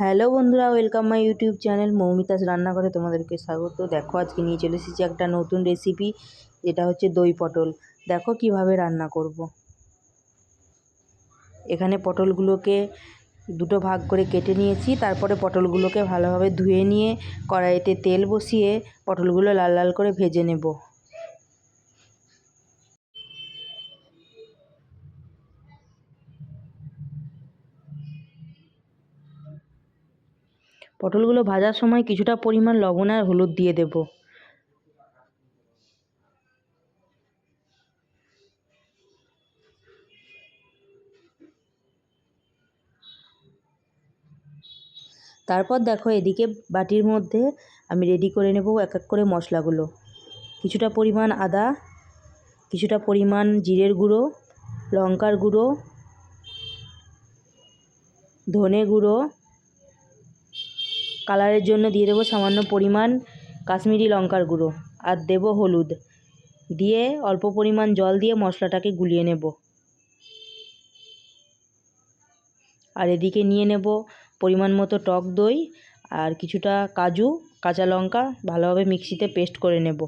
Hello বন্ধুরা, welcome my YouTube channel Moumita's রান্নাঘরে তোমাদেরকে স্বাগত। দেখো, আজকে নিয়ে চলে এসেছি একটা নতুন রেসিপি যেটা হচ্ছে দই পটল। দেখো কীভাবে রান্না করব। এখানে পটলগুলোকে দুটো ভাগ করে কেটে নিয়েছি, তারপরে পটলগুলোকে ভালোভাবে ধুয়ে নিয়ে কড়াইতে তেল বসিয়ে পটলগুলো লাল লাল করে ভেজে নেব। পটলগুলো ভাজার সময় কিছুটা পরিমাণ লবণ আর হলুদ দিয়ে দেব। তারপর দেখো এদিকে বাটির মধ্যে আমি রেডি করে নেব এক এক করে মশলাগুলো। কিছুটা পরিমাণ আদা, কিছুটা পরিমাণ জিরের গুঁড়ো, লঙ্কার গুঁড়ো, ধনে গুঁড়ো কালারের জন্য দিয়ে দেবো সামান্য পরিমাণ কাশ্মীরি লঙ্কার গুঁড়ো আর দেব হলুদ। দিয়ে অল্প পরিমাণ জল দিয়ে মশলাটাকে গুলিয়ে নেব। আর এদিকে নিয়ে নেব পরিমাণ মতো টক দই আর কিছুটা কাজু, কাঁচা লঙ্কা ভালোভাবে মিক্সিতে পেস্ট করে নেব।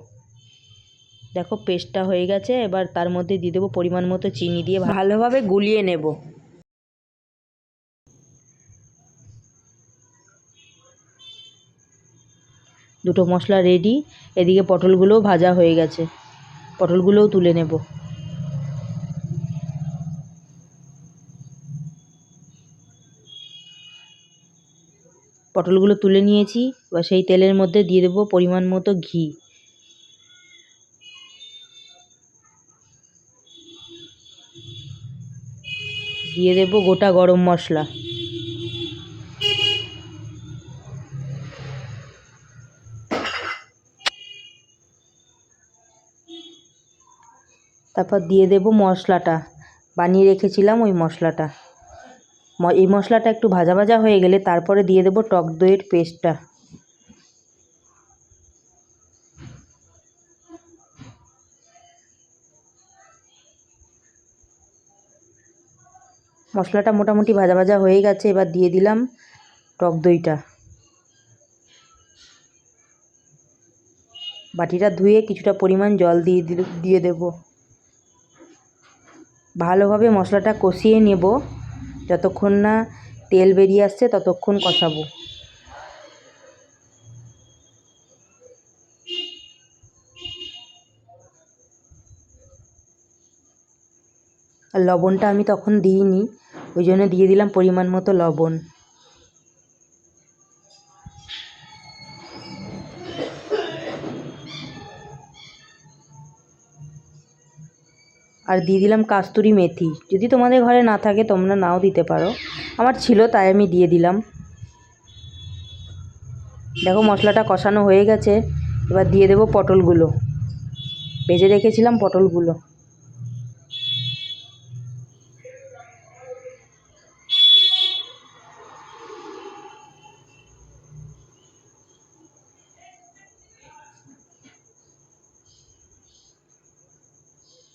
দেখো পেস্টটা হয়ে গেছে, এবার তার মধ্যে দিয়ে দেবো পরিমাণ মতো চিনি দিয়ে ভালোভাবে গুলিয়ে নেব। দুটো মশলা রেডি এদিকে পটলগুলোও ভাজা হয়ে গেছে। পটলগুলোও তুলে নেব। পটলগুলো তুলে নিয়েছি, এবার সেই তেলের মধ্যে দিয়ে দেবো পরিমাণ মতো ঘি। দিয়ে দেবো গোটা গরম মশলা। তারপর দিয়ে দেব মশলাটা। বানিয়ে রেখেছিলাম ওই মশলাটা। এই মশলাটা একটু ভাজা ভাজা হয়ে গেলে তারপরে দিয়ে দেব টক দইয়ের পেস্টটা। মশলাটা মোটামুটি ভাজা ভাজা হয়ে গেছে, এবার দিয়ে দিলাম টক দইটা। বাটিটা ধুয়ে কিছুটা পরিমাণ জল দিয়ে দিয়ে দেবো। ভালোভাবে মশলাটা কষিয়ে নেব। যতক্ষণ না তেল বেরিয়ে আসছে, ততক্ষণ কষাবো। আর লবণটা আমি তখন দিইনি, ওই জন্য দিয়ে দিলাম পরিমাণ মতো লবণ। আর দিয়ে দিলাম কাস্তুরি মেথি। যদি তোমাদের ঘরে না থাকে, তোমরা নাও দিতে পারো। আমার ছিল, তাই আমি দিয়ে দিলাম। দেখো, মশলাটা কষানো হয়ে গেছে। এবার দিয়ে দেবো পটলগুলো। ভেজে রেখেছিলাম পটলগুলো।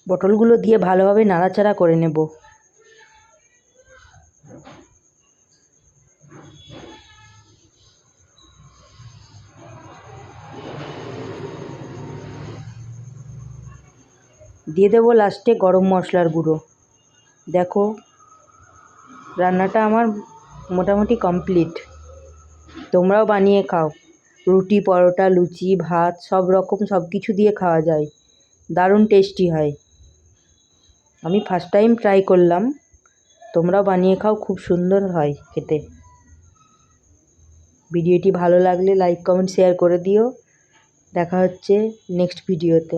পটলগুলো দিয়ে ভালোভাবে নাড়াচাড়া করে নেব। দিয়ে দেবো লাস্টে গরম মশলার গুঁড়ো। দেখো, রান্নাটা আমার মোটামুটি কমপ্লিট। তোমরাও বানিয়ে খাও। রুটি, পরোটা, লুচি, ভাত, সব রকম সব কিছু দিয়ে খাওয়া যায়। দারুণ টেস্টি হয়। আমি ফার্স্ট টাইম ট্রাই করলাম। তোমরাও বানিয়ে খাও, খুব সুন্দর হয় খেতে। ভিডিওটি ভালো লাগলে লাইক কমেন্ট শেয়ার করে দিও। দেখা হচ্ছে নেক্সট ভিডিওতে